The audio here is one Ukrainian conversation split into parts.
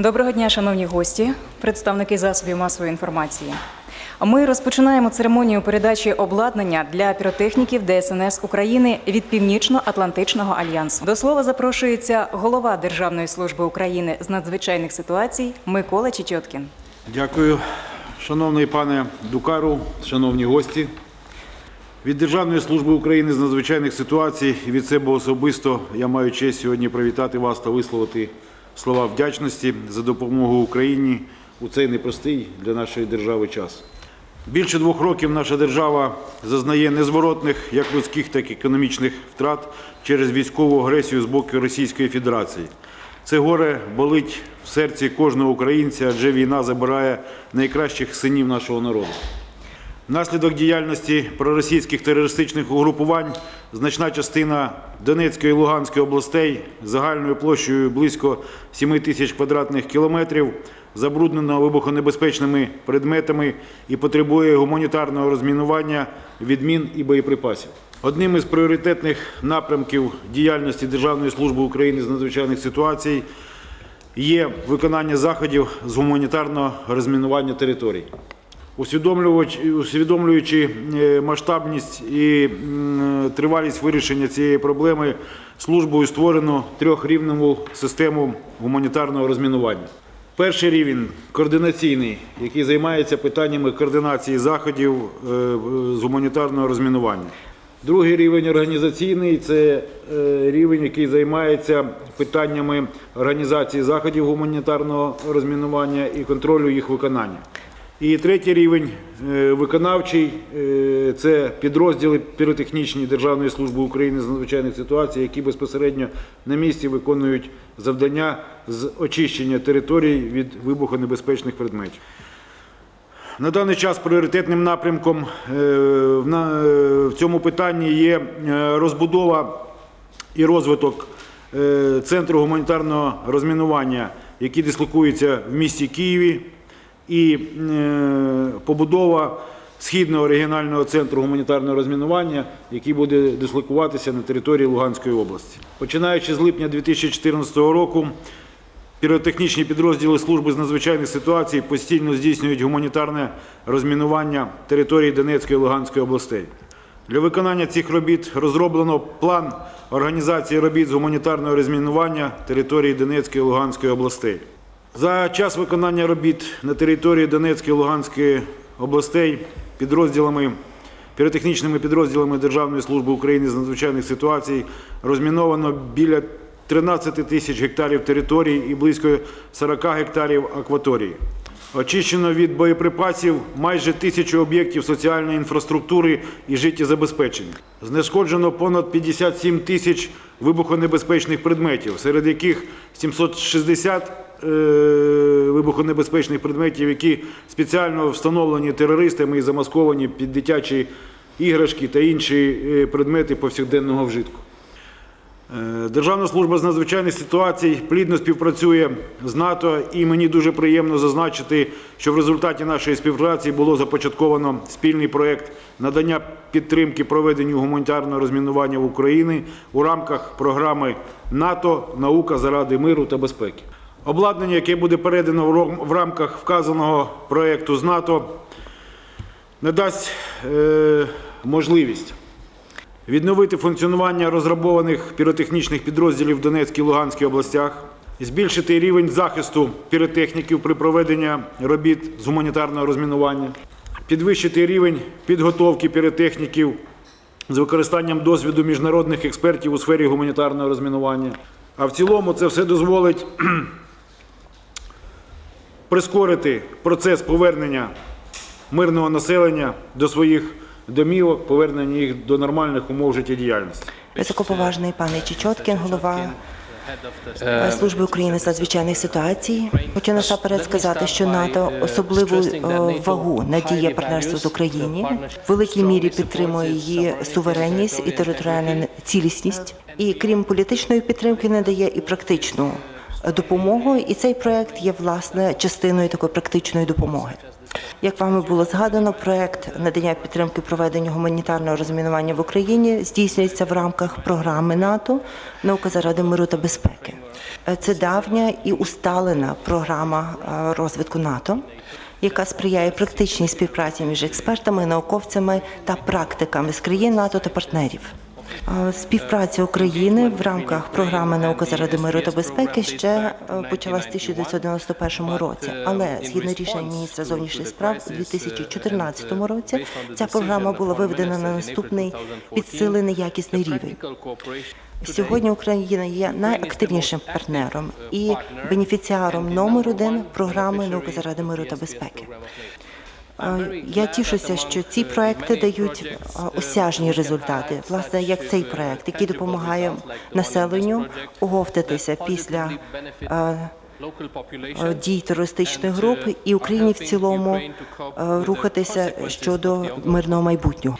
Доброго дня, шановні гості, представники засобів масової інформації. Ми розпочинаємо церемонію передачі обладнання для піротехніків ДСНС України від Північно-Атлантичного альянсу. До слова запрошується голова Державної служби України з надзвичайних ситуацій Микола Чечоткін. Дякую, шановний пане Дукару, шановні гості. Від Державної служби України з надзвичайних ситуацій і від себе особисто я маю честь сьогодні привітати вас та висловити слова вдячності за допомогу Україні у цей непростий для нашої держави час. Більше двох років наша держава зазнає незворотних як людських, так і економічних втрат через військову агресію з боку Російської Федерації. Це горе болить в серці кожного українця, адже війна забирає найкращих синів нашого народу. Внаслідок діяльності проросійських терористичних угрупувань значна частина Донецької і Луганської областей загальною площею близько 7 тисяч квадратних кілометрів забруднена вибухонебезпечними предметами і потребує гуманітарного розмінування від мін і боєприпасів. Одним із пріоритетних напрямків діяльності Державної служби України з надзвичайних ситуацій є виконання заходів з гуманітарного розмінування територій. Усвідомлюючи е, масштабність і тривалість вирішення цієї проблеми, службою створено трьохрівневу систему гуманітарного розмінування. Перший рівень координаційний, який займається питаннями координації заходів е, з гуманітарного розмінування. Другий рівень організаційний це е, рівень, який займається питаннями організації заходів гуманітарного розмінування і контролю їх виконання. І третій рівень е, виконавчий е, це підрозділи піротехнічні Державної служби України з надзвичайних ситуацій, які безпосередньо на місці виконують завдання з очищення територій від вибухонебезпечних предметів. На даний час пріоритетним напрямком е, в цьому питанні є розбудова і розвиток центру гуманітарного розмінування, який дислокується в місті Києві, і е, побудова східного регіонального центру гуманітарного розмінування, який буде дислокуватися на території Луганської області. Починаючи з липня 2014 року, Піротехнічні підрозділи служби з надзвичайних ситуацій постійно здійснюють гуманітарне розмінування території Донецької і Луганської областей. Для виконання цих робіт розроблено план організації робіт з гуманітарного розмінування території Донецької і Луганської областей. За час виконання робіт на території Донецької і Луганської областей підрозділами піротехнічними підрозділами Державної служби України з надзвичайних ситуацій розміновано біля 13 тисяч гектарів територій і близько 40 гектарів акваторії. Очищено від боєприпасів майже тисячу об'єктів соціальної інфраструктури і життєзабезпечення. Знешкоджено понад 57 тисяч вибухонебезпечних предметів, серед яких 760 е, вибухонебезпечних предметів, які спеціально встановлені терористами і замасковані під дитячі іграшки та інші е, предмети повсякденного вжитку. Е, Державна служба з надзвичайних ситуацій плідно співпрацює з НАТО, і мені дуже приємно зазначити, що в результаті нашої співпраці було започатковано спільний проєкт надання підтримки проведенню гуманітарного розмінування в Україні у рамках програми НАТО Наука заради миру та безпеки. Обладнання, яке буде передано в рамках вказаного проєкту з НАТО, надасть е, можливість відновити функціонування розрахованих піротехнічних підрозділів в Донецькій і Луганській областях, збільшити рівень захисту піротехніків при проведенні робіт з гуманітарного розмінування, підвищити рівень підготовки піротехніків з використанням досвіду міжнародних експертів у сфері гуманітарного розмінування. А в цілому це все дозволить прискорити процес повернення мирного населення до своїх домівок, повернення їх до нормальних умов життєдіяльності. Високоповажний пане Чечоткін, голова е, служби України з надзвичайних ситуацій. Хочу насамперед сказати, що НАТО особливу е, вагу надіє партнерству з Україні, в великій мірі підтримує її суверенність і територіальну цілісність. І крім політичної підтримки, надає і практичну допомогу. І цей проект є власне частиною такої практичної допомоги. Як вами було згадано, проект надання підтримки проведенню гуманітарного розмінування в Україні здійснюється в рамках програми НАТО Наука заради миру та безпеки. Е, Це давня і усталена програма е, розвитку НАТО, яка сприяє практичній співпраці між експертами, науковцями та практиками з країн НАТО та партнерів. Співпраця України в рамках програми Наука заради миру та безпеки ще е, почалась в 1991 році. Але згідно рішення міністра зовнішніх справ у 2014 році ця програма була виведена на наступний підсилений якісний рівень. Сьогодні Україна є найактивнішим партнером і бенефіціаром номер один програми Наука заради миру та безпеки. Е, Я тішуся, що ці проекти дають е, осяжні результати, власне, як цей проект, який допомагає населенню оговтатися після е, е, дій терористичних груп і Україні в цілому е, рухатися щодо мирного майбутнього.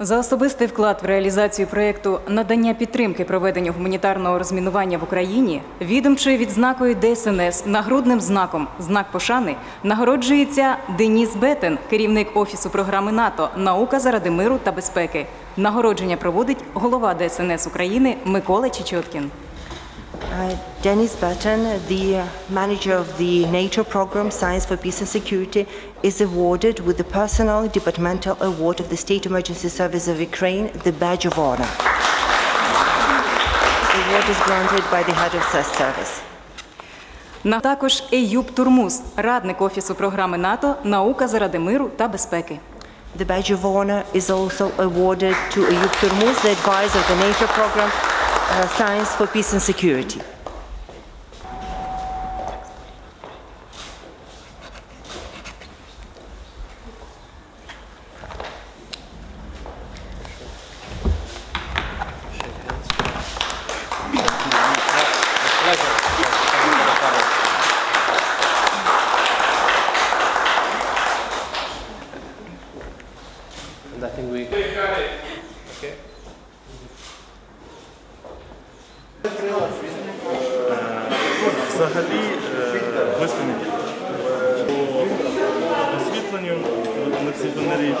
За особистий вклад в реалізацію проєкту надання підтримки проведенню гуманітарного розмінування в Україні відомчою відзнакою ДСНС нагрудним знаком знак пошани нагороджується Деніс Бетен, керівник офісу програми НАТО Наука заради миру та безпеки. Нагородження проводить голова ДСНС України Микола Чечоткін. Uh, Dennis Batten, the manager of the NATO program Science for Peace and Security, is awarded with the Personal Departmental Award of the State Emergency Service of Ukraine, the Badge of Honor. The award is granted by the head of CES service. На також Еюб Турмус, радник офісу програми НАТО Наука заради миру та безпеки. The Badge of Honor is also awarded to Ayub Turmuz, the advisor of the NATO program uh, uh, science for Peace and Security. Близько. По освітленню на цій по